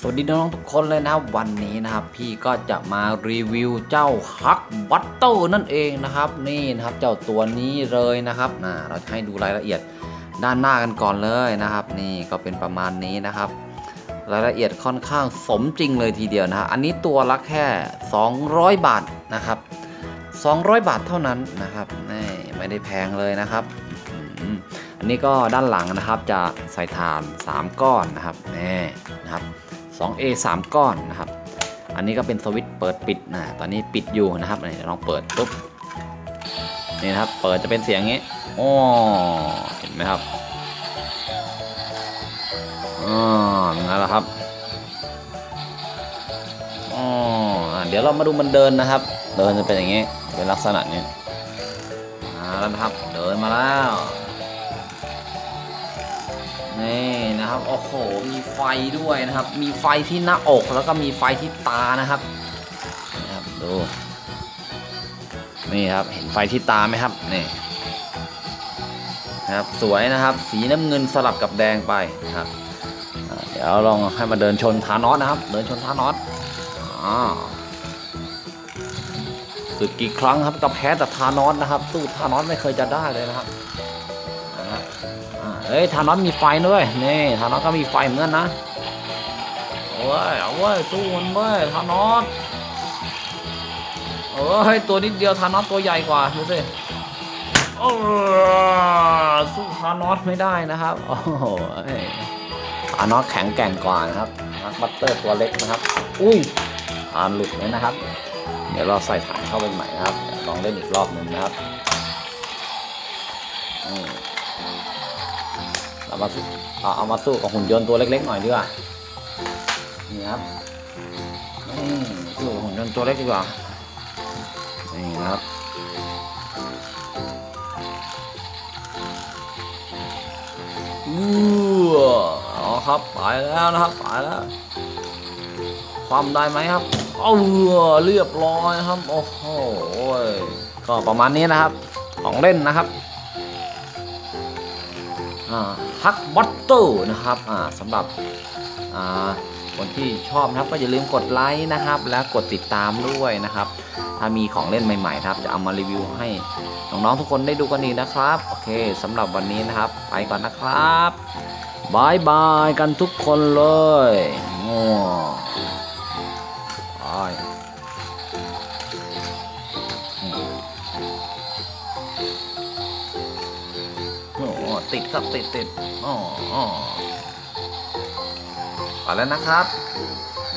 สวัสดีน้องๆทุกคนเลยนะครับวันนี้นะครับ พี่ก็จะมารีวิวเจ้าฮักบัตเตอร์นั่นเองนะครับ นี่นะครับเจ้าตัวนี้เลยนะครับนะเราจะให้ดูรายละเอียดด้านหน้ากันก่อนเลยนะครับ นี่ก็เป็นประมาณนี้นะครับ รายละเอียดค่อนข้างสมจริงเลยทีเดียวนะฮะอันนี้ตัวละแค่ 200 บาทนะครับ 200 บาทเท่านั้นนะครับนี่ไม่ได้แพงเลยนะครับอันนี้ก็ด้านหลังนะครับจะใส่ถ่าน 3 ก้อนนะครับนี่นะครับ 2A 3 ก้อนนะครับ อันนี้ก็เป็นสวิตช์เปิดปิดนะตอนนี้ปิดอยู่นะครับนี่ลองเปิดปุ๊บนี่นะครับ เปิดจะเป็นเสียงงี้อ๋อเห็นไหมครับอ๋อนั่นแหละครับอ๋อเดี๋ยวเรามาดูมันเดินนะครับ เดินจะเป็นอย่างงี้ เป็นลักษณะนี้มาแล้วนะครับ เดินมาแล้ว นี่นะครับโอ้โหมีไฟด้วยนะครับ มีไฟที่หน้าอกแล้วก็มีไฟที่ตานะครับนะครับดูนี่ครับเห็นไฟที่ตาไหมครับนี่นะครับสวยนะครับ สีน้ำเงินสลับกับแดงไปครับเดี๋ยวลองให้มาเดินชนทานอสนะครับ เดินชนทานอสอ่าสึกกี่ครั้งครับก็แพ้แต่ทานอสนะครับสู้ทานอสไม่เคยจะได้เลยนะครับ เอ้ย ทานอสมีไฟด้วย นี่ทานอสก็มีไฟเหมือนกันนะโอ้ยเอาเว้ยสู้มันเว้ยทานอสเอ้ย ตัวนิดเดียวทานอสตัวใหญ่กว่าดูสิโอ้สู้ทานอสไม่ได้นะครับ โอ้โหทานอสแข็งแกร่งกว่านะครับนักบัตเตอร์ตัวเล็กนะครับ อุ้ยทานหลุดเลยนะครับ เดี๋ยวเราใส่ฐานเข้าไปใหม่นะครับ ลองเล่นอีกรอบหนึ่งนะครับ เรามาสู้เอาเอามาสู้กับหุ่นยนต์ตัวเล็กๆหน่อยดีกว่านี่ครับนี่สู้กับหุ่นยนต์ตัวเล็กดีกว่านี่นะครับอือเอครับไปแล้วนะครับไปแล้วความได้ไหมครับเอาเรียบร้อยครับ โอ้โห ก็ประมาณนี้นะครับ ของเล่นนะครับ ฮักบัตเตอนะครับสำหรับคนที่ชอบนะครับก็อย่าลืมกดไลค์นะครับ และกดติดตามด้วยนะครับ ถ้ามีของเล่นใหม่ๆครับ จะเอามารีวิวให้น้องๆทุกคนได้ดูกันอีกนะครับ โอเคสำหรับวันนี้นะครับ ไปก่อนนะครับบายบายกันทุกคนเลย ติดครับติดติดอ๋ออ๋อไปแล้วนะครับ